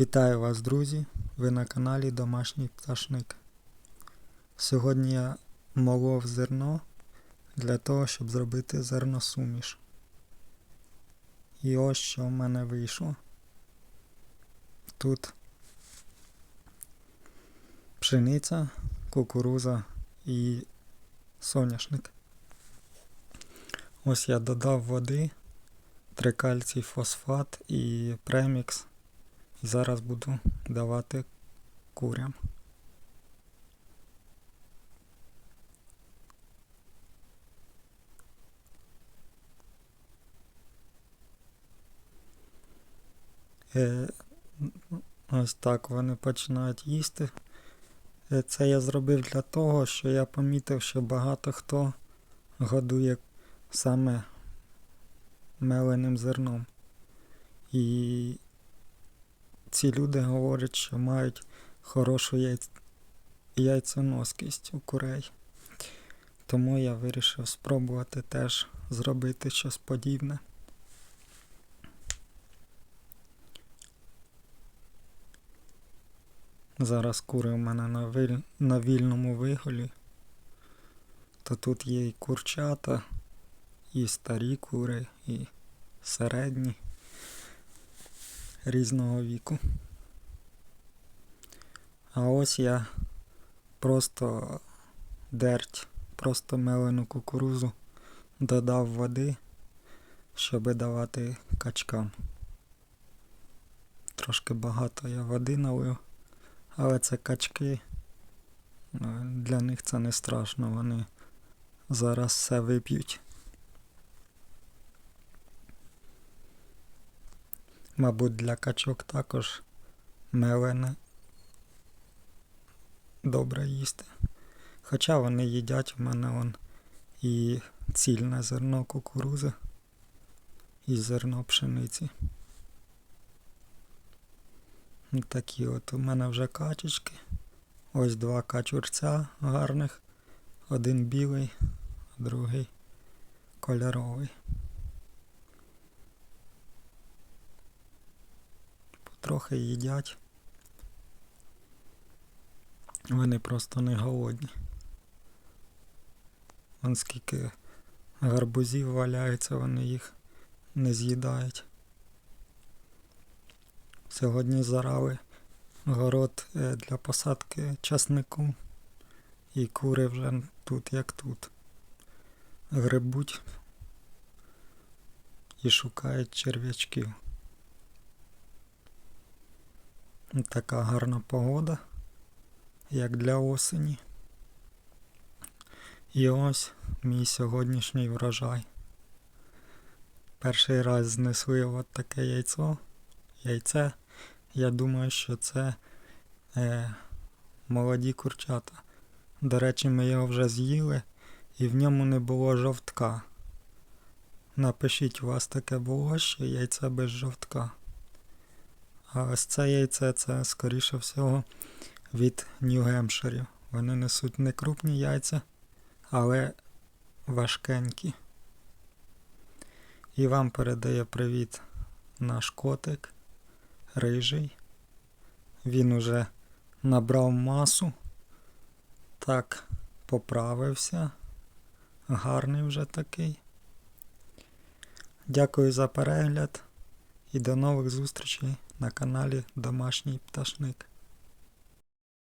Вітаю вас, друзі! Ви на каналі Домашній Пташник. Сьогодні я молов зерно для того, щоб зробити зерносуміш. І ось що в мене вийшло. Тут пшениця, кукуруза і соняшник. Ось я додав води, трикальцій фосфат і премікс. Зараз буду давати курям. Е, ось так вони починають їсти. Е, Це я зробив для того, що я помітив, що багато хто годує саме меленим зерном. І ці люди говорять, що мають хорошу яйць... яйценоскість у курей. Тому я вирішив спробувати теж зробити щось подібне. Зараз кури у мене на, виль... на вільному виголі. То тут є і курчата, і старі кури, і середні різного віку. А ось я просто дерть, просто мелену кукурузу додав води, щоб давати качкам. Трошки багато я води налив, але це качки, е, для них це не страшно, вони зараз все вип'ють. Мабуть, для качок також мелене добре їсти. Хоча вони їдять в мене он і цільне зерно кукурузи, і зерно пшениці. Такі от у мене вже качечки. Ось два качурця гарних. Один білий, другий кольоровий. Трохи їдять. Вони просто не голодні. Вон скільки гарбузів валяється, вони їх не з'їдають. Сьогодні зарали город е, для посадки часнику. І кури вже тут як тут. Грибуть і шукають черв'ячків. Така гарна погода, як для осені. І ось мій сьогоднішній врожай. Перший раз знесли от таке яйцо. Яйце. Я думаю, що це е, молоді курчата. До речі, ми його вже з'їли і в ньому не було жовтка. Напишіть, у вас таке було ще яйце без жовтка. А ось це яйце це, скоріше всього, від Нью-Гемпширів. Вони несуть не крупні яйця, але важкенькі. І вам передає привіт наш котик рижий. Він уже набрав масу. Так, поправився. Гарний вже такий. Дякую за перегляд і до нових зустрічей на каналі Домашній Пташник.